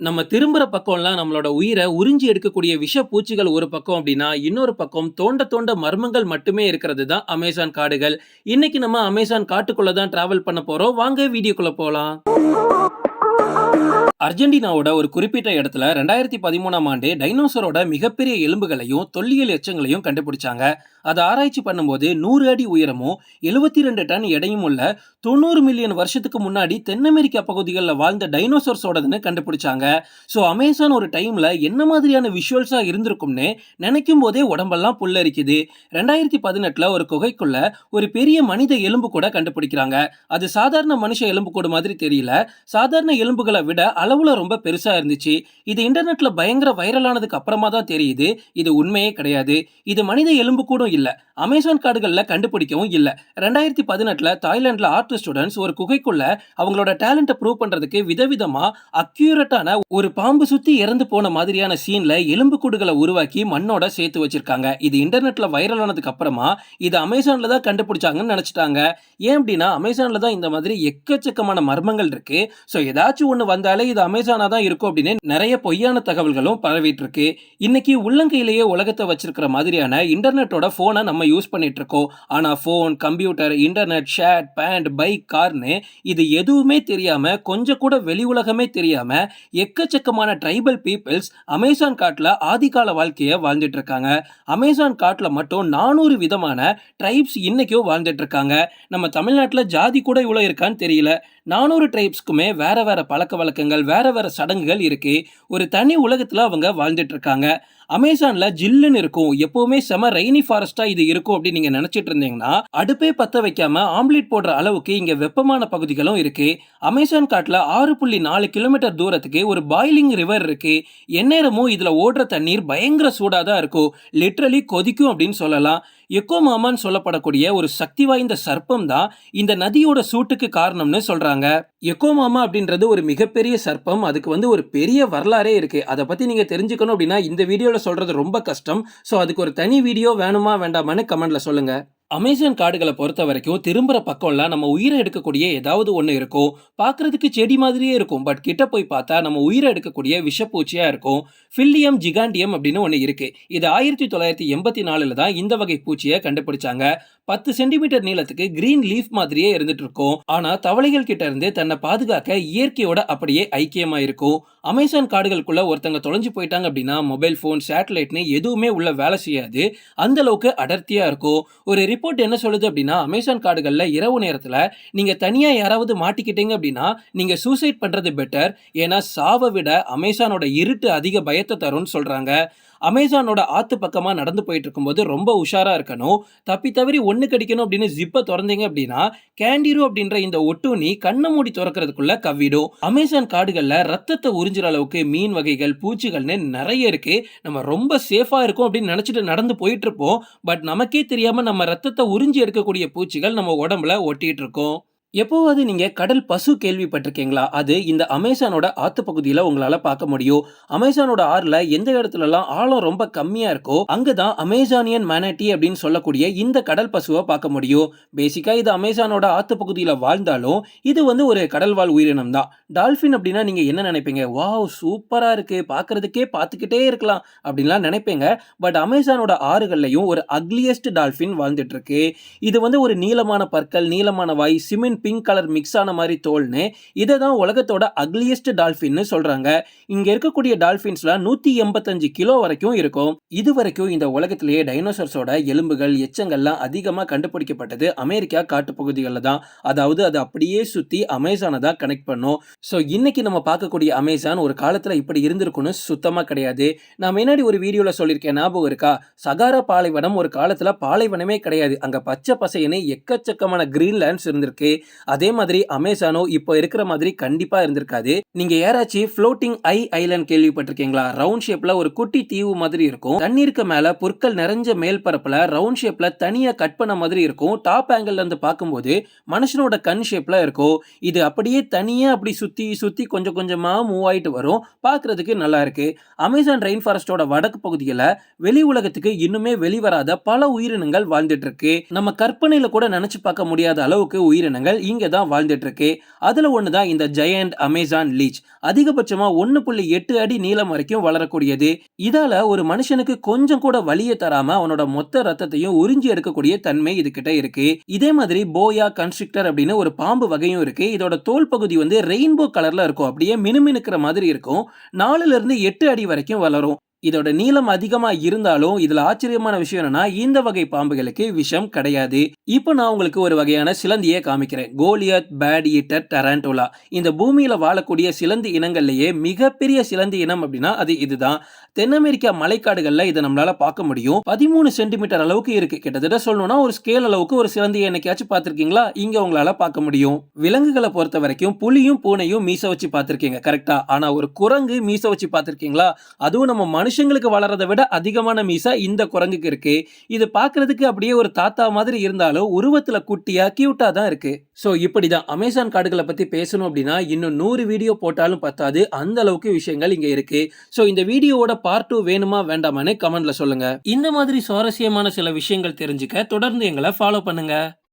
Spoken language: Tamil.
நம்ம திரும்புகிற பக்கம்லாம் நம்மளோட உயிரை உறிஞ்சி எடுக்கக்கூடிய விஷ பூச்சிகள் ஒரு பக்கம் அப்படின்னா இன்னொரு பக்கம் தோண்ட தோண்ட மர்மங்கள் மட்டுமே இருக்கிறது தான் அமேசான் காடுகள். இன்னைக்கு நம்ம அமேசான் காட்டுக்குள்ளே தான் டிராவல் பண்ண போகிறோம் வாங்க வீடியோக்குள்ளே போகலாம் அர்ஜென்டினாவோட ஒரு குறிப்பிட்ட இடத்துல ரெண்டாயிரத்தி பதிமூணாம் ஆண்டு டைனோசரோட மிகப்பெரிய எலும்புகளையும் தொல்லியல் எச்சங்களையும் கண்டுபிடிச்சாங்க. அதை ஆராய்ச்சி பண்ணும்போது நூறு அடி உயரமும் எழுபத்தி ரெண்டு டன் எடையும் உள்ள தொண்ணூறு மில்லியன் வருஷத்துக்கு முன்னாடி தென் அமெரிக்கா பகுதிகளில் வாழ்ந்த டைனோசர்ஸோடதுன்னு கண்டுபிடிச்சாங்க. ஸோ அமேசான் ஒரு டைம்ல என்ன மாதிரியான விஷுவல்ஸா இருந்திருக்கும்னு நினைக்கும் போதே உடம்பெல்லாம் புல்லரிக்குது. ரெண்டாயிரத்தி பதினெட்டுல ஒரு குகைக்குள்ள ஒரு பெரிய மனித எலும்பு கூட கண்டுபிடிக்கிறாங்க. அது சாதாரண மனுஷ எலும்பு கூட மாதிரி தெரியல. சாதாரண எலும்புகளை விட அளவில் ரொம்ப பெருசாக இருந்துச்சு. இது இன்டர்நெட்டில் பயங்கர வைரலானதுக்கு அப்புறமா தான் தெரியுது. இது உண்மையே கிடையாது. இது மனித எலும்பு கூட இல்லை. அமேசான் காடுகளில் கண்டுபிடிக்கவும் இல்லை. ரெண்டாயிரத்தி பதினெட்டில் தாய்லாண்டில் ஆர்ட் ஸ்டூடெண்ட்ஸ் ஒரு குகைக்குள்ள அவங்களோட டேலண்ட்டை ப்ரூவ் பண்ணுறதுக்கு விதவிதமாக அக்யூரட்டான ஒரு பாம்பு சுற்றி இறந்து போன மாதிரியான சீனில் எலும்பு கூடுகளை உருவாக்கி மண்ணோட சேர்த்து வச்சிருக்காங்க. இது இன்டர்நெட்டில் வைரலானதுக்கு அப்புறமா இது அமேசானில் தான் கண்டுபிடிச்சாங்கன்னு நினச்சிட்டாங்க. ஏன் அப்படின்னா அமேசானில் தான் இந்த மாதிரி எக்கச்சக்கமான மர்மங்கள் இருக்குது ஸோ ஏதாச்சும் ஒன்று வந்தாலே இது அமேசானா தான் இருக்கும் அப்படின்னு நிறைய பொய்யான தகவல்களும் பரவிட்டு இருக்கு இன்னைக்கு உள்ளங்கையிலேயே உலகத்தை வச்சிருக்கிற மாதிரியான இன்டர்நெட்டோட ஃபோனை நம்ம யூஸ் பண்ணிட்டு இருக்கோம் ஆனா phone computer internet shirt pant bike கார்னு இது எதுவுமே தெரியாம கொஞ்சம் கூட வெளி உலகமே தெரியாம எக்கச்சக்கமான ட்ரைபல் பீப்புள்ஸ் அமேசான் காட்டில் ஆதிகால வாழ்க்கையை வாழ்ந்துட்டு இருக்காங்க அமேசான் காட்டில் மட்டும் நானூறு விதமான ட்ரைப்ஸ் இன்னைக்கும் வாழ்ந்துட்டு இருக்காங்க நம்ம தமிழ்நாட்டில் ஜாதி கூட இவ்வளோ இருக்கான்னு தெரியல. நானூறு ட்ரைப்ஸ்க்குமே வேறு வேறு பழக்க வழக்கங்கள் வேறு வேறு சடங்குகள் இருக்குது ஒரு தனி உலகத்தில் அவங்க வாழ்ந்துட்டுருக்காங்க அமேசான்ல ஜில்லுன்னு இருக்கும். எப்பவுமே செம ரெய்னி ஃபாரஸ்டா இது இருக்கும் அப்படின்னு நீங்க நினைச்சிட்டு இருந்தீங்கன்னா அடுப்பே பத்த வைக்காம ஆம்லேட் போடுற அளவுக்கு இங்க வெப்பமான பகுதிகளும் இருக்கு. அமேசான் காட்டுல ஆறு புள்ளி நாலு கிலோமீட்டர் தூரத்துக்கு ஒரு பாய்லிங் ரிவர் இருக்கு. எந்நேரமும் இதுல ஓடுற தண்ணீர் பயங்கர சூடா தான் இருக்கும். லிட்ரலி கொதிக்கும் அப்படின்னு சொல்லலாம். எக்கோ மாமான்னு சொல்லப்படக்கூடிய ஒரு சக்தி வாய்ந்த சர்ப்பம் தான் இந்த நதியோட சூட்டுக்கு காரணம்னு சொல்றாங்க. எக்கோ மாமா அப்படின்றது ஒரு மிகப்பெரிய சர்ப்பம். அதுக்கு வந்து ஒரு பெரிய வரலாறே இருக்கு. அதை பத்தி நீங்க தெரிஞ்சுக்கணும் அப்படின்னா இந்த வீடியோல சொல்றது ரொம்ப கஷ்டம். ஸோ அதுக்கு ஒரு தனி வீடியோ வேணுமா வேண்டாமான்னு கமெண்ட்ல சொல்லுங்க. அமேசான் காடுகளை பொறுத்த வரைக்கும் திரும்புகிற பக்கம்லாம் நம்ம உயிரை எடுக்கக்கூடிய ஏதாவது ஒன்று இருக்கும். பார்க்கறதுக்கு செடி மாதிரியே இருக்கும். பட் கிட்ட போய் பார்த்தா நம்ம உயிரை எடுக்கக்கூடிய விஷப்பூச்சியாக இருக்கும். ஃபில்லியம் ஜிகாண்டியம் அப்படின்னு ஒன்று இருக்குது இது ஆயிரத்தி தொள்ளாயிரத்தி எண்பத்தி நாலில் தான் இந்த வகை பூச்சியை கண்டுபிடிச்சாங்க. பத்து சென்டிமீட்டர் நீளத்துக்கு கிரீன் லீஃப் மாதிரியே இருந்துட்டு இருக்கும். ஆனால் தவளைகள் கிட்ட இருந்து தன்னை பாதுகாக்க இயற்கையோட அப்படியே ஐக்கியமாக இருக்கும். அமேசான் காடுகளுக்குள்ள ஒருத்தங்க தொலைஞ்சு போயிட்டாங்க அப்படின்னா மொபைல் ஃபோன் சேட்டலைட்னு எதுவுமே உள்ள வேலை செய்யாது. அந்த அளவுக்கு அடர்த்தியாக இருக்கும். ஒரு ரிப்போர்ட் என்ன சொல்லுது அப்படின்னா அமேசான் காடுகளில் இரவு நேரத்தில் நீங்கள் தனியாக யாராவது மாட்டிக்கிட்டீங்க அப்படின்னா நீங்கள் சூசைட் பண்ணுறது பெட்டர் ஏன்னா சாவை விட அமேசானோட இருட்டு அதிக பயத்தை தரும்னு சொல்கிறாங்க அமேசானோட ஆத்து பக்கமாக நடந்து போயிட்டு இருக்கும்போது ரொம்ப உஷாராக இருக்கணும். தப்பி தவறி ஒன்று கடிக்கணும் அப்படின்னு ஜிப்பை திறந்தீங்க அப்படின்னா கேண்டிரோ அப்படின்ற இந்த ஒட்டுணி கண்ணை மூடி திறக்கிறதுக்குள்ள கவ்விடும். அமேசான் காடுகளில் ரத்தத்தை உறிஞ்சுற அளவுக்கு மீன் வகைகள் பூச்சிகள்னு நிறைய இருக்கு. நம்ம ரொம்ப சேஃபாக இருக்கும் அப்படின்னு நினச்சிட்டு நடந்து போயிட்டு இருப்போம் பட் நமக்கே தெரியாமல் நம்ம ரத்தத்தை உறிஞ்சி எடுக்கக்கூடிய பூச்சிகள் நம்ம உடம்புல ஒட்டிகிட்டு இருக்கோம் எப்போவாவது நீங்க கடல் பசு கேள்விப்பட்டிருக்கீங்களா? அது இந்த அமேசானோட ஆத்து பகுதியில உங்களால பார்க்க முடியும். அமேசானோட ஆறுல எந்த இடத்துலலாம் ஆழம் ரொம்ப கம்மியா இருக்கோ அங்கதான் அமேசானியன் மேனட்டி அப்படின்னு சொல்லக்கூடிய இந்த கடல் பசுவை பார்க்க முடியும். பேசிக்கா இது அமேசானோட ஆத்து பகுதியில வாழ்ந்தாலும் இது வந்து ஒரு கடல்வாழ் உயிரினம் தான். டால்பின் அப்படின்னா நீங்க என்ன நினைப்பீங்க? வாவ் சூப்பரா இருக்கு பார்க்கிறதுக்கே பார்த்துக்கிட்டே இருக்கலாம் அப்படின்லாம் நினைப்பீங்க. பட் அமேசானோட ஆறுகள்லையும் ஒரு அக்லியஸ்ட் டால்பின் வாழ்ந்துட்டு இருக்கு. இது வந்து ஒரு நீளமான பற்கள் நீளமான வாய் சிமெண்ட் பிங்க் கலர் மிக்ஸ் ஆன மாதிரி தோல்னு இதை தான் உலகத்தோட அக்லியஸ்ட் டால்ஃபின்னு சொல்கிறாங்க இங்கே இருக்கக்கூடிய டால்ஃபின்ஸ்லாம் நூற்றி எண்பத்தஞ்சு கிலோ வரைக்கும் இருக்கும். இது வரைக்கும் இந்த உலகத்திலேயே டைனோசர்ஸோட எலும்புகள் எச்சங்கள்லாம் அதிகமாக கண்டுபிடிக்கப்பட்டது அமெரிக்கா காட்டுப்பகுதிகளில் தான். அதாவது அது அப்படியே சுற்றி அமேசானை தான் கனெக்ட் பண்ணும். ஸோ இன்னைக்கு நம்ம பார்க்கக்கூடிய அமேசான் ஒரு காலத்தில் இப்படி இருந்திருக்குன்னு சுத்தமாக கிடையாது. நான் முன்னாடி ஒரு வீடியோவில் சொல்லியிருக்கேன் ஞாபகம் இருக்கா? சகாரா பாலைவனம் ஒரு காலத்தில் பாலைவனமே கிடையாது. அங்கே பச்சை பசையனே எக்கச்சக்கமான கிரீன்லேண்ட்ஸ் இருந்திருக்கு. அதே மாதிரி அமேசானோ இப்போ இருக்கிற மாதிரி கண்டிப்பாக இருந்திருக்காது. நீங்க யாராச்சும் ஃப்ளோட்டிங் ஐ ஐலாண்ட் கேள்விப்பட்டிருக்கீங்களா? ரவுண்ட் ஷேப்பில் ஒரு குட்டி தீவு மாதிரி இருக்கும். தண்ணீருக்கு மேலே பொருட்கள் நிறைஞ்ச மேல் பரப்பில் ரவுண்ட் ஷேப்பில் தனியாக கட் பண்ண மாதிரி இருக்கும். டாப் ஆங்கிள் இருந்து பார்க்கும்போது மனுஷனோட கண் ஷேப்பில் இருக்கும். இது அப்படியே தனியாக அப்படி சுற்றி சுற்றி கொஞ்சம் கொஞ்சமாக மூவ் ஆயிட்டு வரும். பார்க்குறதுக்கு நல்லா இருக்கு. அமேசான் ரெயின் ஃபாரஸ்டோட வடக்கு பகுதியில் வெளி உலகத்துக்கு இன்னுமே வெளிவராத பல உயிரினங்கள் வாழ்ந்துட்டு இருக்கு. நம்ம கற்பனையில் கூட நினச்சி பார்க்க முடியாத அளவுக்கு உயிரினங்கள் விலங்குகள் இங்கே தான் வாழ்ந்துட்டுருக்கு. அதில் ஒன்று தான் இந்த ஜெயண்ட் அமேசான் லீச் அதிகபட்சமாக ஒன்று புள்ளி எட்டு அடி நீளம் வரைக்கும் வளரக்கூடியது. இதால ஒரு மனுஷனுக்கு கொஞ்சம் கூட வலியை தராமல் அவனோட மொத்த ரத்தத்தையும் உறிஞ்சி எடுக்கக்கூடிய தன்மை இதுகிட்ட இருக்கு. இதே மாதிரி போயா கன்ஸ்ட்ரிக்டர் அப்படின்னு ஒரு பாம்பு வகையும் இருக்கு. இதோட தோல் பகுதி வந்து ரெயின்போ கலரில் இருக்கும். அப்படியே மினுமினுக்கிற மாதிரி இருக்கும். நாலுலேருந்து எட்டு அடி வரைக்கும் வளரும். இதோட நீளம் அதிகமா இருந்தாலும் இதுல ஆச்சரியமான விஷயம் என்னன்னா இந்த வகை பாம்புகளுக்கு விஷம் கிடையாது. இப்போ நான் உங்களுக்கு ஒரு வகையான சிலந்தியை காமிக்கிறேன். Goliath bird eater tarantula. இந்த பூமியில வாழக்கூடிய சிலந்தி இனங்கள்லயே மிகப்பெரிய சிலந்தி இனம் அப்படின்னா அது இதுதான். தென் அமெரிக்கா மலைக்காடுகள்ல இதை நம்மளால பார்க்க முடியும். பதிமூணு சென்டிமீட்டர் அளவுக்கு இருக்கு. கிட்டத்தட்ட சொல்லணும்னா ஒரு ஸ்கேல் அளவுக்கு ஒரு சிலந்தியை என்னைக்காச்சும் பார்த்துருக்கீங்களா? இங்க உங்களால பார்க்க முடியும். விலங்குகளை பொறுத்த வரைக்கும் புலியும் பூனையும் மீச வச்சு பார்த்துருக்கீங்க. கரெக்டா ஆனா ஒரு குரங்கு மீச வச்சு பார்த்துருக்கீங்களா? அதுவும் நம்ம மனுஷங்களுக்கு வளர்றதை விட அதிகமான மீசா இந்த குரங்குக்கு இருக்கு. இது பார்க்கறதுக்கு அப்படியே ஒரு தாத்தா மாதிரி இருந்தாலும் உருவத்துல குட்டியா கியூட்டா தான் இருக்கு. ஸோ இப்படிதான் அமேசான் காடுகளை பத்தி பேசணும் அப்படின்னா இன்னும் நூறு வீடியோ போட்டாலும் பத்தாது. அந்த அளவுக்கு விஷயங்கள் இங்க இருக்கு. ஸோ இந்த வீடியோவோட பார்ட் டூ வேணுமா வேண்டாமான்னு கமெண்ட்ல சொல்லுங்க. இந்த மாதிரி சுவாரஸ்யமான சில விஷயங்கள் தெரிஞ்சுக்க தொடர்ந்து எங்களை ஃபாலோ பண்ணுங்க.